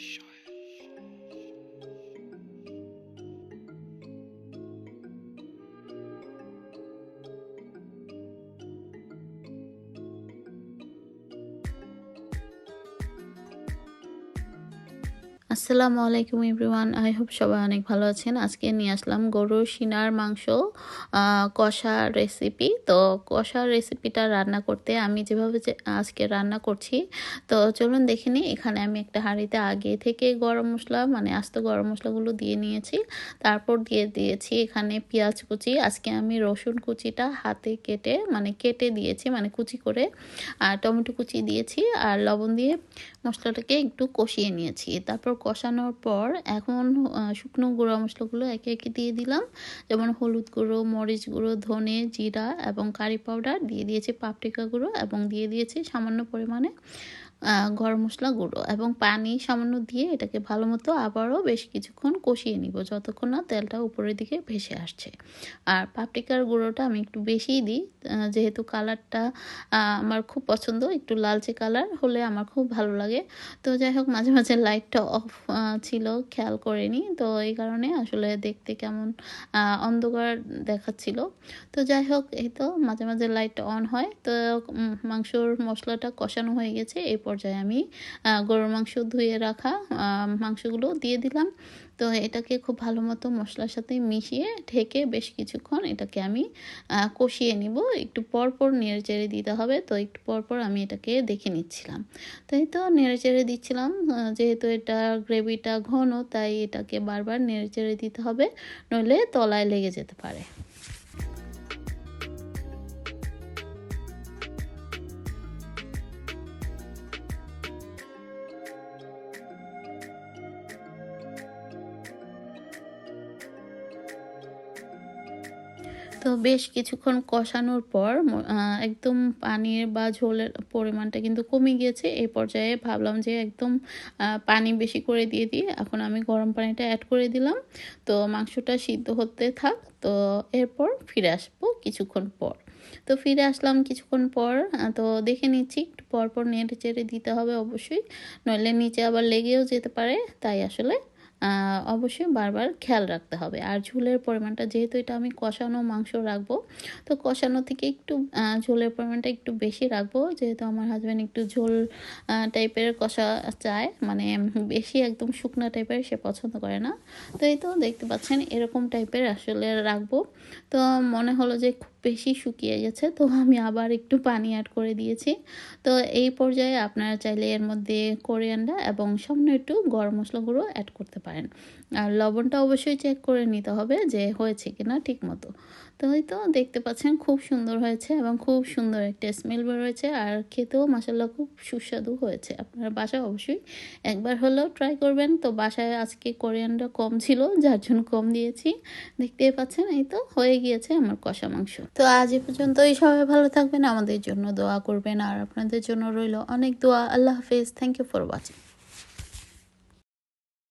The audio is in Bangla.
Shut আসসালামু আলাইকুম এভরিওয়ান। আই হোপ সবাই অনেক ভালো আছেন। আজকে নিয়ে আসলাম গরুর সিনার মাংস কষা রেসিপি তো কষা রেসিপিটা রান্না করতে আমি যেভাবে আজকে রান্না করছি, তো চলুন দেখে নিই। এখানে আমি একটা হাঁড়িতে আগে থেকে গরম মশলা মানে আস্ত গরম মশলাগুলো দিয়ে নিয়েছি। তারপর দিয়ে দিয়েছি এখানে পেঁয়াজ কুচি। আজকে আমি রসুন কুচিটা হাতে কেটে মানে কেটে দিয়েছি মানে কুচি করে, আর টমেটো কুচি দিয়েছি, আর লবণ দিয়ে মশলাটাকে একটু কষিয়ে নিয়েছি। তারপর কষানোর পর এখন শুকনো গুঁড়ো মশলাগুলো একে একে দিয়ে দিলাম। যেমন হলুদ গুঁড়ো, মরিচ গুঁড়ো, ধনে জিরা এবং কারি পাউডার। দিয়ে দিয়েছি পাপরিকা গুঁড়ো এবং দিয়ে দিয়েছি সামান্য পরিমাণে গরম মশলা গুঁড়ো এবং পানি সামান্য দিয়ে এটাকে ভালো মতো আবারও বেশ কিছুক্ষণ কষিয়ে নিব যতক্ষণ না তেলটা উপরের দিকে ভেসে আসছে। আর পাপরিকার গুঁড়োটা আমি একটু বেশিই দিই যেহেতু কালারটা আমার খুব পছন্দ, একটু লালচে কালার হলে আমার খুব ভালো লাগে। তো যাই হোক, মাঝে মাঝে লাইটটা অফ ছিল, খেয়াল করিনি। তো এই কারণে আসলে দেখতে কেমন অন্ধকার দেখাচ্ছিল। তো যাই হোক, এই তো মাঝে মাঝে লাইটটা অন হয়। তো মাংসর মশলাটা কষানো হয়ে গেছে এই পর্যায়ে আমি গরুর মাংস ধুয়ে রাখা মাংসগুলো দিয়ে দিলাম। তো এটাকে খুব ভালো মতো মশলার সাথে মিশিয়ে ঢেকে বেশ কিছুক্ষণ এটাকে আমি কষিয়ে নিব। একটু পর পর নেড়ে চেড়ে দিতে হবে। তো একটু পর পর আমি এটাকে দেখে নিচ্ছিলাম। তো এই তো নেড়ে চেড়ে দিচ্ছিলাম যেহেতু এটা গ্রেভিটা ঘন, তাই এটাকে বারবার নেড়ে চেড়ে দিতে হবে। নইলে তলায় লেগে যেতে পারে। তো বেশ কিছুক্ষণ কষানোর পর একদম পানির বা ঝোলের পরিমাণটা কিন্তু কমে গিয়েছে। এই পর্যায়ে ভাবলাম যে একদম পানি বেশি করে দিয়ে দিই এখন আমি গরম পানিটা অ্যাড করে দিলাম। তো মাংসটা সিদ্ধ হতে থাক। তো এরপর ফিরে আসব কিছুক্ষণ পর। তো ফিরে আসলাম কিছুক্ষণ পর তো দেখে নিচ্ছি একটু পর পর নেড়ে চেড়ে দিতে হবে অবশ্যই। নইলে নিচে আবার লেগেও যেতে পারে। তাই আসলে অবশ্যই বারবার খেয়াল রাখতে হবে। আর ঝোলের পরিমাণটা যেহেতু এটা আমি কষানো মাংস রাখব, তো কষানো থেকে একটু ঝোলের পরিমাণটা একটু বেশি রাখব। যেহেতু আমার হাজব্যান্ড একটু ঝোল টাইপের কষা চায় মানে বেশি একদম শুকনো টাইপের সে পছন্দ করে না। তো এই তো দেখতে পাচ্ছেন এরকম টাইপের আসলে রাখব। তো মনে হলো যে খুব বেশি শুকিয়ে গেছে, তো আমি আবার একটু পানি অ্যাড করে দিয়েছি। তো এই পর্যায়ে আপনারা চাইলে এর মধ্যে কোরিয়ান্ডা এবং সামান্য একটু গরম মশলা গুঁড়ো অ্যাড করতে পারেন। আর লবণটা অবশ্যই চেক করে নিতে হবে যে হয়েছে কিনা ঠিক মতো। তো ওই তো দেখতে পাচ্ছেন খুব সুন্দর হয়েছে এবং খুব সুন্দর একটা স্মেল বেরোয়েছে আর খেতেও মাসাল্লাহ খুব সুস্বাদু হয়েছে। আপনারা বাসায় অবশ্যই একবার হলেও ট্রাই করবেন। তো বাসায় আজকে কোরিয়ানটা কম ছিল, যার জন্য কম দিয়েছি। দেখতেই পাচ্ছেন এই তো হয়ে গিয়েছে আমার কষা মাংস। তো আজ এই সবাই ভালো থাকবেন, আমাদের জন্য দোয়া করবেন। আর আপনাদের জন্য রইল অনেক দোয়া। আল্লাহ হাফেজ। Thank you for watching